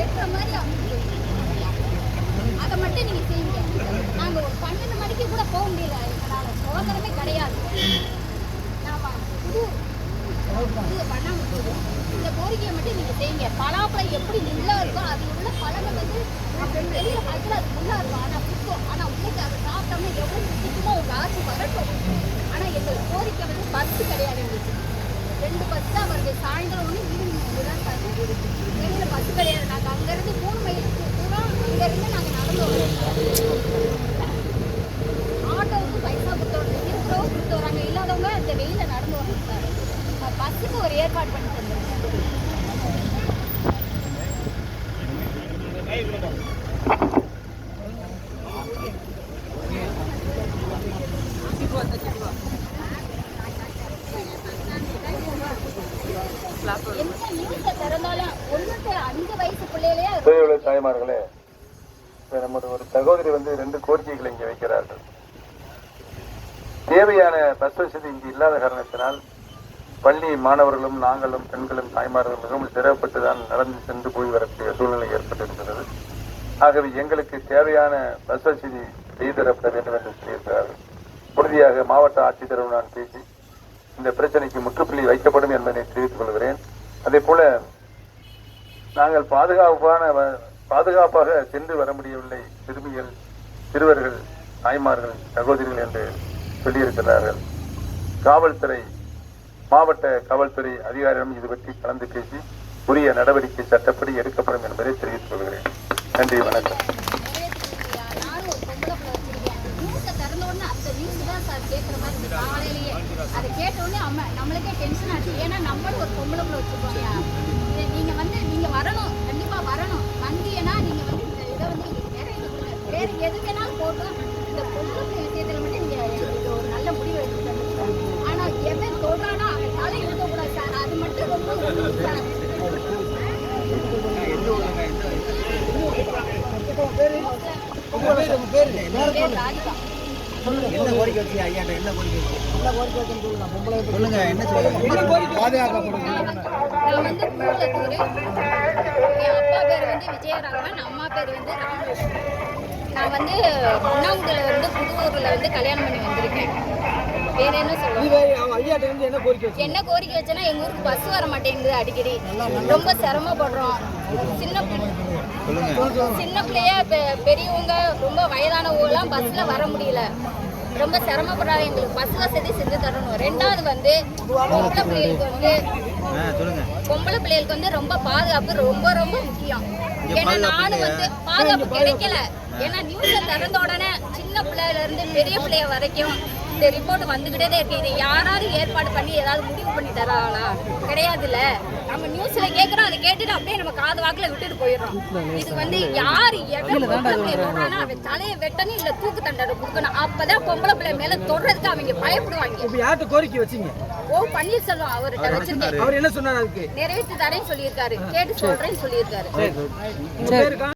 வெட்டுற மாதிரி அதை மட்டும் நீங்க செய்யுங்க. நாங்க ஒரு பன்னெண்டு மணிக்கு கூட போக முடியல. எங்களால. சுதந்திரமே கிடையாது. நாம புது இது இந்த கோரிக்கையை மட்டும் நீங்க செய்யுங்க. பலாப்பழம் எப்படி நல்லா இருக்கோ அது உள்ள பழங்கள் வந்து வெளியில அது நல்லா இருக்கும். ஆனா புத்தம் ஆனா உங்களுக்கு அதை சாப்பிட்டோம்னா எவ்வளவு பிடிக்குமோ உங்க ஆசை வரட்டும். ஆனா எங்க கோரிக்கை வந்து பத்து கிடையாது எங்களுக்கு ரெண்டு பஸ் தான் வருது சாயந்தரம் ஒன்று ஈவினிங் ஒன்று தான் சார் வருது வெளியில பஸ் கிடையாது நாங்க அங்க இருந்து மூணு மைலுக்கு தூரம் அங்க இருந்து நாங்க நடந்து வரோம். ஆட்டோவுக்கு பைசா கொடுத்தவங்க இருக்கிறவங்க கொடுத்து வராங்க. இல்லாதவங்க அந்த வெயில நடந்து வராங்க சார் பஸ்ஸுக்கு ஒரு ஏற்பாடு பண்ணி என்ன நியூஸை திறந்தாலும் ஒன்று அஞ்சு வயசு பெரியவர்களே தாய்மார்களே நமது ஒரு சகோதரி வந்து ரெண்டு கோரிக்கைகளை இங்கே வைக்கிறார்கள். தேவையான பஸ் வசதி இங்கு இல்லாத காரணத்தினால் பள்ளி மாணவர்களும் நாங்களும் பெண்களும் தாய்மார்களும் மிகவும் சிரமப்பட்டு தான் நடந்து சென்று போய் வரக்கூடிய சூழ்நிலை ஏற்பட்டிருக்கிறது. ஆகவே எங்களுக்கு தேவையான பஸ் வசதி செய்து தரப்பட வேண்டும் என்று சொல்லியிருக்கிறார்கள். உறுதியாக மாவட்ட ஆட்சித்தலைவர் நான் பேசி இந்த பிரச்சனைக்கு முற்றுப்புள்ளி வைக்கப்படும் என்பதை தெரிவித்துக் கொள்கிறேன். அதே போல நாங்கள் பாதுகாப்பான பாதுகாப்பாக சென்று வர முடியவில்லை. சிறுமிகள் சிறுவர்கள் தாய்மார்கள் சகோதரிகள் என்று சொல்லியிருக்கிறார்கள். காவல்துறை மாவட்ட காவல்துறை அதிகாரிகளும் இது பற்றி கலந்து பேசி உரிய நடவடிக்கை சட்டப்படி எடுக்கப்படும் என்பதை தெரிவித்துக் கொள்கிறேன். நன்றி வணக்கம். அதை கேட்ட உடனே அம்மா நம்மளுக்கே டென்ஷன் ஆச்சு. ஏன்னா நம்மளும் ஒரு பொம்பளை பிள்ளை வச்சிருக்கோம்யா. இது நீங்க வந்து நீங்க வரணும் கண்டிப்பா வரணும் வந்தீங்கன்னா நீங்க வந்து இந்த இதை வந்து நீங்க நிறைவேற்றி கொடுங்க. வேற எது வேணாலும் போட்டோம் இந்த பொம்பளை பிள்ளை விஷயத்துல மட்டும் நீங்க எங்களுக்கு ஒரு நல்ல முடிவு எடுத்து தந்துருக்கீங்க. ஆனா எவன் சொல்றானோ அவன் தலை இருக்கக்கூடாது சார் அது மட்டும் ரொம்ப ஒரு சார் பேர் ராதிகா என்ன கோரிக்கை வச்சு ஐயாட்ட என்ன கோரிக்கை சொல்லுங்க என்ன சொல்லுங்க பாதுகாக்கப்படும் நான் வந்து பூலத்தூர் என் அப்பா பேர் வந்து விஜயராகவன் அம்மா பேர் வந்து ராமகிருஷ்ணன் நான் வந்து பொன்னாங்குடியில் வந்து புதுவூரில் வந்து கல்யாணம் பண்ணி வந்திருக்கேன். வேற என்ன வந்து என்ன கோரிக்கை என்ன கோரிக்கை வச்சேன்னா எங்கள் ஊருக்கு பஸ் வர மாட்டேங்குது அடிக்கடி. ரொம்ப சிரமப்படுறோம். சின்ன சின்ன பிள்ளைய பெரியவங்க ரொம்ப வயதானவங்கலாம் பஸ்ல வர முடியல. ரொம்ப சிரமப்படுறாங்க. எங்களுக்கு பஸ் வசதி செஞ்சு தரணும். ரெண்டாவது வந்து பொம்பளை பிள்ளைகளுக்கு வந்து பொம்பளை பிள்ளைகளுக்கு வந்து ரொம்ப பாதுகாப்பு ரொம்ப ரொம்ப முக்கியம். ஏன்னா நானும் வந்து பாதுகாப்பு கிடைக்கல. ஏன்னா நியூஸ்ல திறந்த உடனே சின்ன பிள்ளையில இருந்து பெரிய பிள்ளைய வரைக்கும் இந்த ரிப்போர்ட் வந்துகிட்டே தான் இருக்கு. இது யாராவது ஏற்பாடு பண்ணி ஏதாவது முடிவு பண்ணி தராங்களா? கிடையாதுல்ல. நம்ம நியூஸ்ல கேக்குறோம் அதை கேட்டுட்டு அப்படியே நம்ம காது வாக்குல விட்டுட்டு போயிடுறோம். இது வந்து யார் அவன் தலையை வெட்டணும் இல்ல தூக்கு தண்டனை கொடுக்கணும். அப்பதான் பொம்பளை பிள்ளை மேல தொடுறதுக்கு அவங்க பயப்படுவாங்க. இப்போ யார்கிட்ட கோரிக்கை வச்சீங்க? ஓ பன்னீர்செல்வம் அவர்கிட்ட வச்சிருக்கேன். அவர் என்ன சொன்னார் அதுக்கு? நிறைவேற்றி தரேன்னு சொல்லியிருக்காரு. கேட்டு சொல்றேன்னு சொல்லியிருக்காரு.